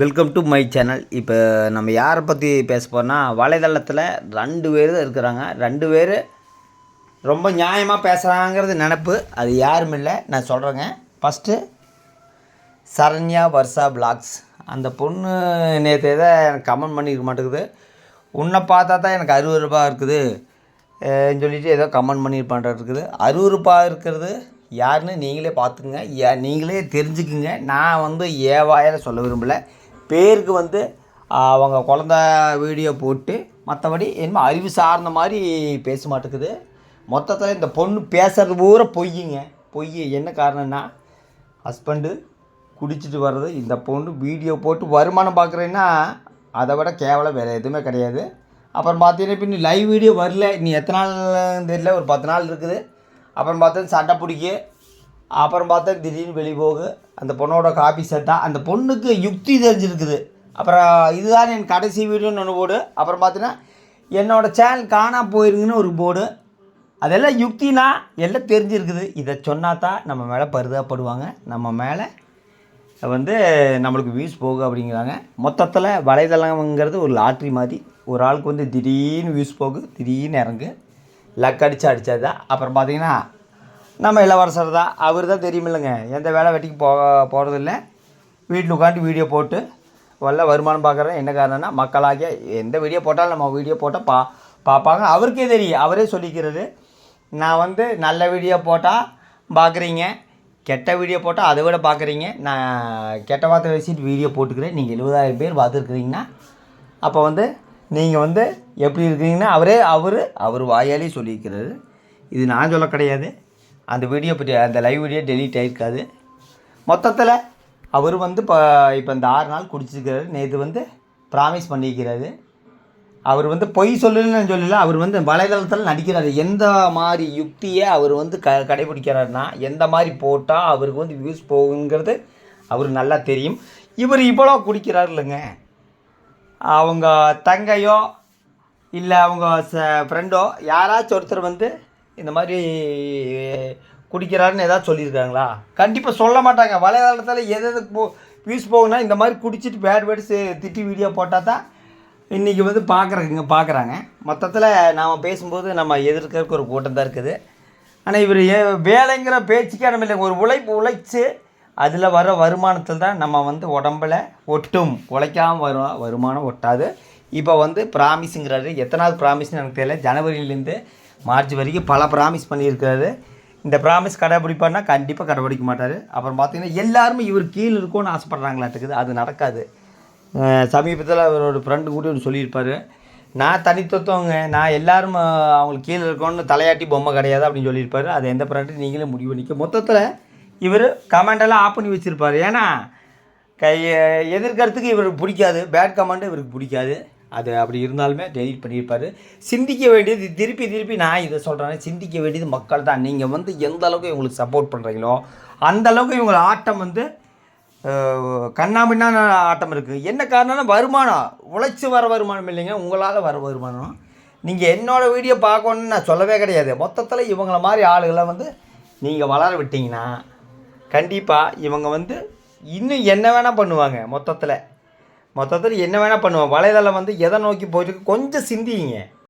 Welcome to my channel இப்போ நம்ம யாரை பற்றி பேச போகிறோம்னா வலைதளத்தில் ரெண்டு பேர் தான் இருக்கிறாங்க. ரெண்டு பேர் ரொம்ப நியாயமாக பேசுகிறாங்கிறது நினப்பு. அது யாரும் இல்லை. நான் சொல்கிறேங்க ஃபஸ்ட்டு சரண்யா வர்ஷா பிளாக்ஸ் அந்த பொண்ணு நேற்று தான் எனக்கு கமெண்ட் பண்ணியிருக்க மாட்டேங்குது. உன்னை பார்த்தா தான் எனக்கு அறுபது இருக்குது. சொல்லிட்டு ஏதோ கமெண்ட் பண்ணியிருப்பான்ற இருக்குது. அறுபது இருக்கிறது யாருன்னு நீங்களே பார்த்துக்குங்க. ஏ நீங்களே தெரிஞ்சுக்குங்க. நான் வந்து ஏவாயில் சொல்ல விரும்பலை. பேருக்கு வந்து அவங்க குழந்த வீடியோ போட்டு மற்றபடி என்னமோ அறிவு சார்ந்த மாதிரி பேச மாட்டேங்குது. மொத்தத்தில் இந்த பொண்ணு பேசுறது பூரா பொய்யுங்க. பொய் என்ன காரணம்னா ஹஸ்பண்டு குடிச்சிட்டு வர்றது இந்த பொண்ணு வீடியோ போட்டு வருமானம் பார்க்குறேன்னா அதை விட கேவலம் வேறு எதுவுமே கிடையாது. அப்புறம் பார்த்தீங்கன்னா இப்போ லைவ் வீடியோ வரல. நீ எத்தனை நாள் தெரியல. ஒரு பத்து நாள் இருக்குது. அப்புறம் பார்த்தா சண்டை பிடிக்க. அப்புறம் பார்த்தா திடீர்னு வெளியே போகு. அந்த பொண்ணோட காபி செட்டாக அந்த பொண்ணுக்கு யுக்தி தெரிஞ்சிருக்குது. அப்புறம் இதுதான் என் கடைசி வீடியோன்னு ஒன்று போடு. அப்புறம் பார்த்தீங்கன்னா என்னோடய சேனல் காணா போயிருங்கன்னு ஒரு போர்டு அதெல்லாம் யுக்தினா எல்லாம் தெரிஞ்சிருக்குது. இதை சொன்னா தான் நம்ம மேலே பருதாப்படுவாங்க நம்ம மேலே வந்து நம்மளுக்கு வியூஸ் போகும் அப்படிங்கிறாங்க. மொத்தத்தில் வலைதளங்கிறது ஒரு லாட்ரி மாதிரி. ஒரு ஆளுக்கு வந்து திடீர்னு வியூஸ் போகும் திடீர்னு இறங்கு. லக் அடித்து அடித்தது தான் அப்புறம் பார்த்தீங்கன்னா நம்ம இளவரசர் தான். அவர் தான் தெரியுமில்லைங்க. எந்த வேலை வெட்டிக்கு போக போகிறதில்ல வீட்டில் உட்காந்து வீடியோ போட்டு வல்ல வருமானம் பார்க்குறேன் என்ன காரணம்னா மக்களாகிய எந்த வீடியோ போட்டாலும் நம்ம வீடியோ போட்டால் பா பார்ப்பாங்க. அவருக்கே தெரியும். அவரே சொல்லிக்கிறது நான் வந்து நல்ல வீடியோ போட்டால் பார்க்குறீங்க. கெட்ட வீடியோ போட்டால் அதை விட பார்க்குறீங்க. நான் கெட்ட வார்த்தை பேசிட்டு வீடியோ போட்டுக்கிறேன். நீங்கள் எழுபதாயிரம் பேர் பார்த்துருக்குறீங்கன்னா அப்போ வந்து நீங்கள் வந்து எப்படி இருக்கிறீங்கன்னா அவரே அவர் அவர் வாயாலே சொல்லியிருக்கிறது இது நான் சொல்ல கிடையாது. அந்த வீடியோ பற்றி அந்த லைவ் வீடியோ டெலீட் ஆகிருக்காது மொத்தத்தில் அவர் வந்து இப்போ இப்போ இந்த ஆறு நாள் குடிச்சிருக்கிறாரு. நேற்று வந்து ப்ராமிஸ் பண்ணியிருக்கிறாரு அவர் வந்து பொய் சொல்லலன்னு சொல்லல. அவர் வந்து வலைதளத்தில் நடிக்கிறார். எந்த மாதிரி யுக்தியை அவர் வந்து க கடைபிடிக்கிறாருன்னா எந்த மாதிரி போட்டால் அவருக்கு வந்து வியூஸ் போகுங்கிறது அவர் நல்லா தெரியும். இவர் இவ்வளோ குடிக்கிறார் இல்லைங்க அவங்க தங்கையோ இல்லை அவங்க ச ஃப்ரெண்டோ யாராச்சும் ஒருத்தர் வந்து இந்த மாதிரி குடிக்கிறாருன்னு ஏதாவது சொல்லியிருக்காங்களா? கண்டிப்பாக சொல்ல மாட்டாங்க. வலைதளத்தில் எது எது போ வியூஸ் போகுனா இந்த மாதிரி குடிச்சிட்டு பேட் வேர்ட்ஸு திட்டி வீடியோ போட்டால் தான் இன்றைக்கி வந்து பார்க்குறங்க பார்க்குறாங்க மொத்தத்தில் நாம் பேசும்போது நம்ம எதிர்க்கிறதுக்கு ஒரு கூட்டம் தான் இருக்குது. ஆனால் இவர் ஏ வேலைங்கிற பேச்சுக்கே நம்ம இல்லை ஒரு உழைப்பு உழைச்சி அதில் வர வருமானத்தில் தான் நம்ம வந்து உடம்புல ஒட்டும். உழைக்காமல் வரும் வருமானம் ஒட்டாது. இப்போ வந்து ப்ராமிஸுங்கிறாரு எத்தனாவது ப்ராமிஸ்னு எனக்கு தெரியல. ஜனவரியிலேருந்து மார்ச் வரைக்கும் பல ப்ராமிஸ் பண்ணியிருக்காரு இந்த ப்ராமிஸ் கடைபிடிப்பார்னா கண்டிப்பாக கடைப்பிடிக்க மாட்டார். அப்புறம் பார்த்தீங்கன்னா எல்லாருமே இவர் கீழே இருக்கும்னு ஆசைப்பட்றாங்களாட்டுக்குது. அது நடக்காது. சமீபத்தில் அவரோட ஃப்ரெண்டு கூட ஒன்று சொல்லியிருப்பார். நான் தனித்தத்துவங்க நான் எல்லாரும் அவங்களுக்கு கீழே இருக்கணும்னு தலையாட்டி பொம்மை கிடையாது அப்படின்னு சொல்லியிருப்பாரு. அது எந்த ஃப்ரெண்டு நீங்களே முடிவு பண்ணிக்க. மொத்தத்தில் இவர் கமெண்டெல்லாம் ஆஃப் பண்ணி வச்சுருப்பார். ஏன்னா கை எதிர்க்கிறதுக்கு இவருக்கு பிடிக்காது. பேட் கமெண்ட் இவருக்கு பிடிக்காது. அது அப்படி இருந்தாலுமே டெலிட் பண்ணியிருப்பார். சிந்திக்க வேண்டியது திருப்பி திருப்பி நான் இதை சொல்கிறேன் சிந்திக்க வேண்டியது மக்கள் தான். நீங்கள் வந்து எந்த அளவுக்கு இவங்களுக்கு சப்போர்ட் பண்ணுறீங்களோ அந்த அளவுக்கு இவங்க ஆட்டம் வந்து கண்ணாமின்னான ஆட்டம் இருக்குது என்ன காரணம்னா வருமானம். உழைச்சி வர வருமானம் இல்லைங்க. உங்களால் வர வருமானம். நீங்கள் என்னோடய வீடியோ பார்க்கணுன்னு நான் சொல்லவே கிடையாது. மொத்தத்தில் இவங்கள மாதிரி ஆளுகளை வந்து நீங்கள் வளர விட்டீங்கன்னா கண்டிப்பாக இவங்க வந்து இன்னும் என்ன வேணால் பண்ணுவாங்க மொத்தத்தில். மொத்தத்தில் என்ன வேணால் பண்ணுவோம். வலைதளம் வந்து எதை நோக்கி போயிட்டு கொஞ்சம் சிந்திங்க.